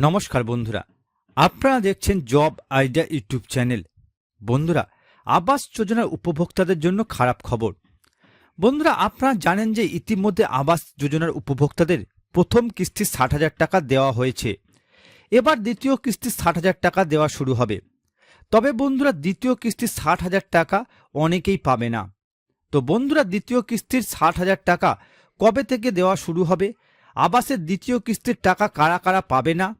নমস্কার বন্ধুরা। আপনারা দেখছেন জব আইডিয়া ইউটিউব চ্যানেল। বন্ধুরা, আবাস যোজনার উপভোক্তাদের জন্য খারাপ খবর। বন্ধুরা, আপনারা জানেন যে ইতিমধ্যে আবাস যোজনার উপভোক্তাদের প্রথম কিস্তি ষাট হাজার টাকা দেওয়া হয়েছে। এবার দ্বিতীয় কিস্তি ষাট হাজার টাকা দেওয়া শুরু হবে। তবে বন্ধুরা, দ্বিতীয় কিস্তি ষাট হাজার টাকা অনেকেই পাবে না। তো বন্ধুরা, দ্বিতীয় কিস্তির ষাট হাজার টাকা কবে থেকে দেওয়া শুরু হবে? আবাসের দ্বিতীয় কিস্তির টাকা কারা কারা পাবে না?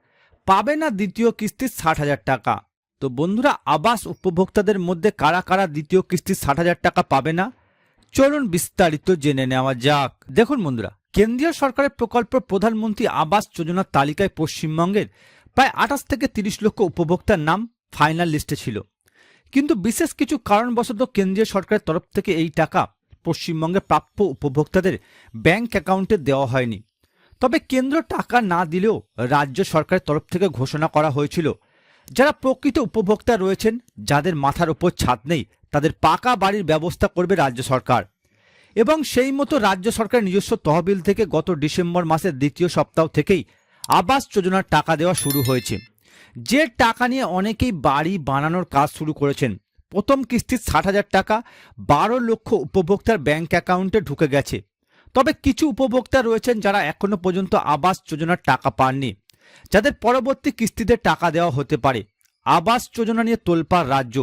পাবে না দ্বিতীয় কিস্তির ষাট হাজার টাকা? তো বন্ধুরা, আবাস উপভোক্তাদের মধ্যে কারা কারা দ্বিতীয় কিস্তির ষাট হাজার টাকা পাবে না? চলুন বিস্তারিত জেনে নেওয়া যাক। দেখুন বন্ধুরা, কেন্দ্রীয় সরকারের প্রকল্প প্রধানমন্ত্রী আবাস যোজনার তালিকায় পশ্চিমবঙ্গের প্রায় আঠাশ থেকে তিরিশ লক্ষ উপভোক্তার নাম ফাইনাল লিস্টে ছিল। কিন্তু বিশেষ কিছু কারণবশত কেন্দ্রীয় সরকারের তরফ থেকে এই টাকা পশ্চিমবঙ্গের প্রাপ্য উপভোক্তাদের ব্যাংক অ্যাকাউন্টে দেওয়া হয়নি। তবে কেন্দ্র টাকা না দিলেও রাজ্য সরকারের তরফ থেকে ঘোষণা করা হয়েছিল। যারা প্রকৃত উপভোক্তা রয়েছেন, যাদের মাথার ওপর ছাদ নেই, তাদের পাকা বাড়ির ব্যবস্থা করবে রাজ্য সরকার। এবং সেই মতো রাজ্য সরকারের নিজস্ব তহবিল থেকে গত ডিসেম্বর মাসের দ্বিতীয় সপ্তাহ থেকেই আবাস যোজনার টাকা দেওয়া শুরু হয়েছে। যে টাকা নিয়ে অনেকেই বাড়ি বানানোর কাজ শুরু করেছেন, প্রথম কিস্তির ষাট হাজার টাকা বারো লক্ষ উপভোক্তার ব্যাংক অ্যাকাউন্টে ঢুকে গেছে। তবে কিছু উপভোক্তা রয়েছেন যারা এখনও পর্যন্ত আবাস যোজনার টাকা পাননি, যাদের পরবর্তী কিস্তিতে টাকা দেওয়া হতে পারে। আবাস যোজনা নিয়ে তোলপাড় রাজ্য।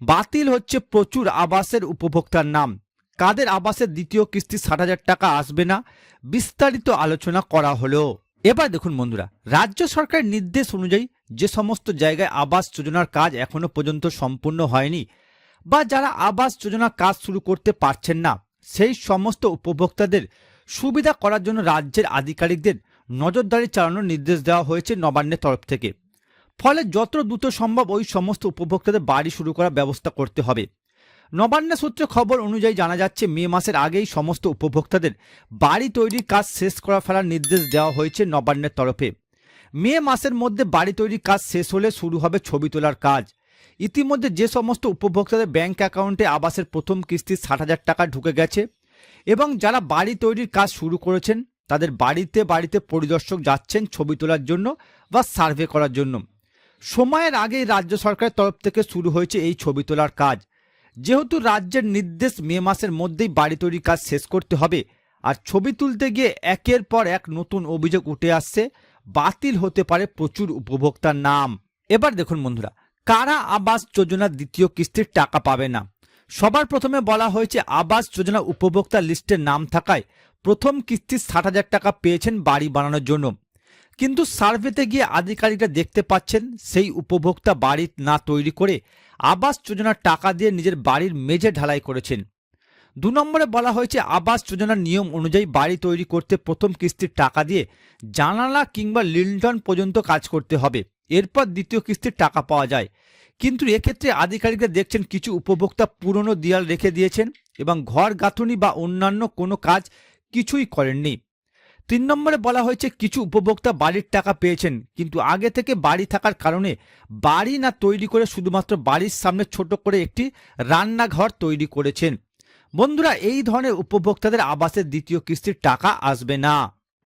বাতিল হচ্ছে প্রচুর আবাসের উপভোক্তার নাম। কাদের আবাসের দ্বিতীয় কিস্তি ষাট হাজার টাকা আসবে না? বিস্তারিত আলোচনা করা হলো। এবার দেখুন বন্ধুরা, রাজ্য সরকারের নির্দেশ অনুযায়ী যে সমস্ত জায়গায় আবাস যোজনার কাজ এখনও পর্যন্ত সম্পূর্ণ হয়নি বা যারা আবাস যোজনার কাজ শুরু করতে পারছেন না সেই সমস্ত উপভোক্তাদের সুবিধা করার জন্য রাজ্যের আধিকারিকদের নজরদারি চালানোর নির্দেশ দেওয়া হয়েছে নবান্নের তরফ থেকে। ফলে যত দ্রুত সম্ভব ওই সমস্ত উপভোক্তাদের বাড়ি শুরু করার ব্যবস্থা করতে হবে। নবান্ন সূত্রে খবর অনুযায়ী জানা যাচ্ছে, মে মাসের আগেই সমস্ত উপভোক্তাদের বাড়ি তৈরির কাজ শেষ করা ফেলার নির্দেশ দেওয়া হয়েছে নবান্নের তরফে। মে মাসের মধ্যে বাড়ি তৈরির কাজ শেষ হলে শুরু হবে ছবি তোলার কাজ। ইতিমধ্যে যে সমস্ত উপভোক্তাদের ব্যাংক অ্যাকাউন্টে আবাসের প্রথম কিস্তি ষাট হাজার টাকা ঢুকে গেছে এবং যারা বাড়ি তৈরির কাজ শুরু করেছেন, তাদের বাড়িতে বাড়িতে পরিদর্শক যাচ্ছেন ছবি তোলার জন্য বা সার্ভে করার জন্য। সময়ের আগেই রাজ্য সরকারের তরফ থেকে শুরু হয়েছে এই ছবি তোলার কাজ। যেহেতু রাজ্যের নির্দেশ মে মাসের মধ্যেই বাড়ি তৈরির কাজ শেষ করতে হবে, আর ছবি তুলতে গিয়ে একের পর এক নতুন অভিযোগ উঠে আসছে, বাতিল হতে পারে প্রচুর উপভোক্তার নাম। এবার দেখুন বন্ধুরা কারা আবাস যোজনার দ্বিতীয় কিস্তির টাকা পাবে না? সবার প্রথমে বলা হয়েছে আবাস যোজনা উপভোক্তা লিস্টের নাম থাকায় প্রথম কিস্তির ষাট হাজার টাকা পেয়েছেন বাড়ি বানানোর জন্য। কিন্তু সার্ভেতে গিয়ে আধিকারিকরা দেখতে পাচ্ছেন সেই উপভোক্তা বাড়ি না তৈরি করে আবাস যোজনার টাকা দিয়ে নিজের বাড়ির মেঝে ঢালাই করেছেন। দু নম্বরে বলা হয়েছে আবাস যোজনার নিয়ম অনুযায়ী বাড়ি তৈরি করতে প্রথম কিস্তির টাকা দিয়ে জানালা কিংবা লিন্টন পর্যন্ত কাজ করতে হবে। এরপর দ্বিতীয় কিস্তির টাকা পাওয়া যায়। কিন্তু এক্ষেত্রে আধিকারিকরা দেখছেন কিছু উপভোক্তা পুরনো দেয়াল রেখে দিয়েছেন এবং ঘর গাঁথুনি বা অন্যান্য কোনো কাজ কিছুই করেননি। তিন নম্বরে বলা হয়েছে কিছু উপভোক্তা বাড়ির টাকা পেয়েছেন, কিন্তু আগে থেকে বাড়ি থাকার কারণে বাড়ি না তৈরি করে শুধুমাত্র বাড়ির সামনে ছোট করে একটি রান্নাঘর তৈরি করেছেন। বন্ধুরা, এই ধরনের উপভোক্তাদের আবাসের দ্বিতীয় কিস্তির টাকা আসবে না।